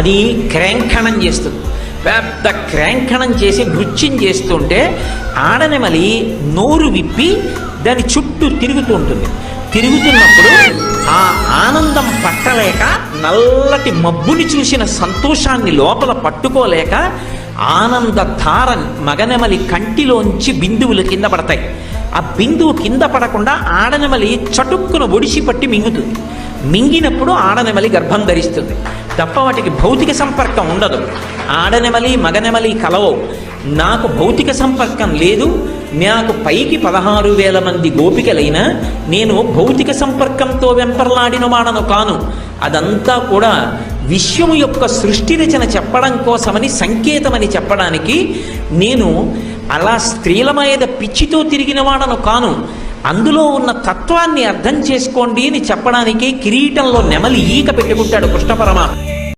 అది క్రేంఖణం చేస్తుంది. పెద్ద క్రేంఖణం చేసి నృత్యం చేస్తుంటే ఆడనెమలి నోరు విప్పి దాని చుట్టూ తిరుగుతూ ఉంటుంది. తిరుగుతున్నప్పుడు ఆ ఆనందం పట్టలేక నల్లటి మబ్బుని చూసిన సంతోషాన్ని లోపల పట్టుకోలేక ఆనంద ధార మగనెమలి కంటిలోంచి బిందువులు కింద పడతాయి. ఆ బిందువు కింద పడకుండా ఆడనెమలి చటుక్కున ఒడిసి పట్టి మింగుతుంది. మింగినప్పుడు ఆడనెమలి గర్భం ధరిస్తుంది. తప్ప వాటికి భౌతిక సంపర్కం ఉండదు. ఆడనెమలి మగనెమలి కలవవు. నాకు భౌతిక సంపర్కం లేదు. నాకు పైకి పదహారు వేల మంది గోపికలైనా నేను భౌతిక సంపర్కంతో వెంపర్లాడిన వాడను కాను. అదంతా కూడా విశ్వము యొక్క సృష్టి రచన చెప్పడం కోసమని సంకేతమని చెప్పడానికి నేను అలా స్త్రీల మీద పిచ్చితో తిరిగిన వాడను కాను. అందులో ఉన్న తత్వాన్ని అర్థం చేసుకోండి అని చెప్పడానికి కిరీటంలో నెమలి ఈక పెట్టుకుంటాడు కృష్ణ పరమాత్మ.